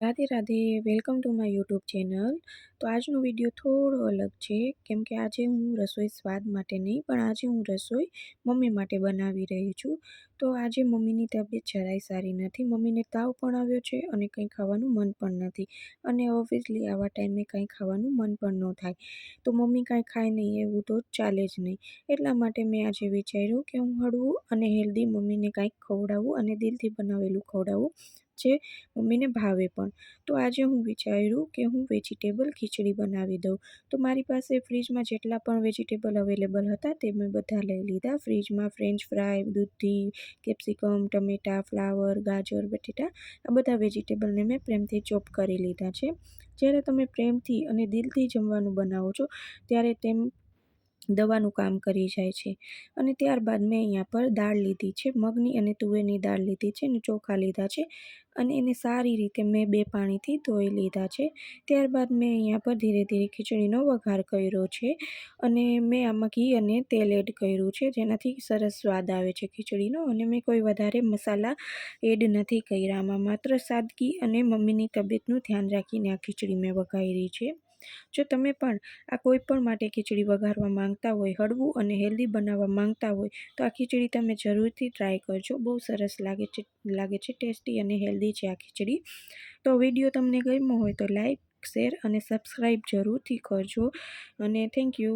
Radhe Radhe, welcome to my YouTube channel. તો આજનો video થોડો અલગ છે, કેમ કે આજે હું રસોઈ સ્વાદ માટે નહીં, પણ આજે હું રસોઈ મમ્મી માટે બનાવી રહી છું. તો આજે મમ્મીની તબિયત જરાય સારી નથી. મમ્મીને તાવ પણ આવ્યો છે અને કંઈ ખાવાનું મન પણ નથી. અને ઓબ્વિયસલી આવા ટાઈમે કંઈ ખાવાનું મન પણ ન થાય. તો મમ્મી કાંઈ ખાય નહીં, એવું તો ચાલે જ નહીં. એટલા માટે મેં આજે વિચાર્યું કે હું હળવું અને હેલ્ધી મમ્મીને કાંઈક ખવડાવું અને દિલથી બનાવેલું ખવડાવું. જે મમ્મીને ભાવે પણ. તો આજે હું વિચાર્યું કે હું વેજીટેબલ ખીચડી બનાવી દઉં. તો મારી પાસે ફ્રીજમાં જેટલા પણ વેજીટેબલ અવેલેબલ હતા તે મેં બધા લઈ લીધા. ફ્રીજમાં ફ્રેન્ચ ફ્રાય, દૂધી, કેપ્સિકમ, ટમેટા, ફ્લાવર, ગાજર, બટેટા આ બધા વેજીટેબલને મેં પ્રેમથી ચોપ કરી લીધા છે. જ્યારે તમે પ્રેમથી અને દિલથી જમવાનું બનાવો છો, ત્યારે તેમ દવાનું કામ કરી જાય છે. અને ત્યારબાદ મેં અહીંયા પર દાળ લીધી છે, મગની અને તુવેરની દાળ લીધી છે અને ચોખા લીધા છે અને એને સારી રીતે મેં બે પાણીથી ધોઈ લીધા છે. ત્યારબાદ મેં અહીંયા પર ધીરે ધીરે ખીચડીનો વઘાર કર્યો છે અને મેં આમાં ઘી અને તેલ એડ કર્યું છે, જેનાથી સરસ સ્વાદ આવે છે ખીચડીનો અને મેં કોઈ વધારે મસાલા એડ નથી કર્યા. આમાં માત્ર સાદગી અને મમ્મીની તબિયતનું ધ્યાન રાખીને આ ખીચડી મેં વઘારી છે. જો તમે પણ આ કોઈ પણ માટે ખીચડી વઘારવા માંગતા હોય, હળવું અને હેલ્ધી બનાવવા માંગતા હોય, તો આ ખીચડી તમે જરૂરથી ટ્રાય કરજો. બહુ સરસ લાગે છે લાગે છે, ટેસ્ટી અને હેલ્ધી છે આ ખીચડી. તો વીડિયો તમને ગમ્યો હોય તો લાઈક શેર અને સબસ્ક્રાઈબ જરૂરથી કરજો. અને થેન્ક યુ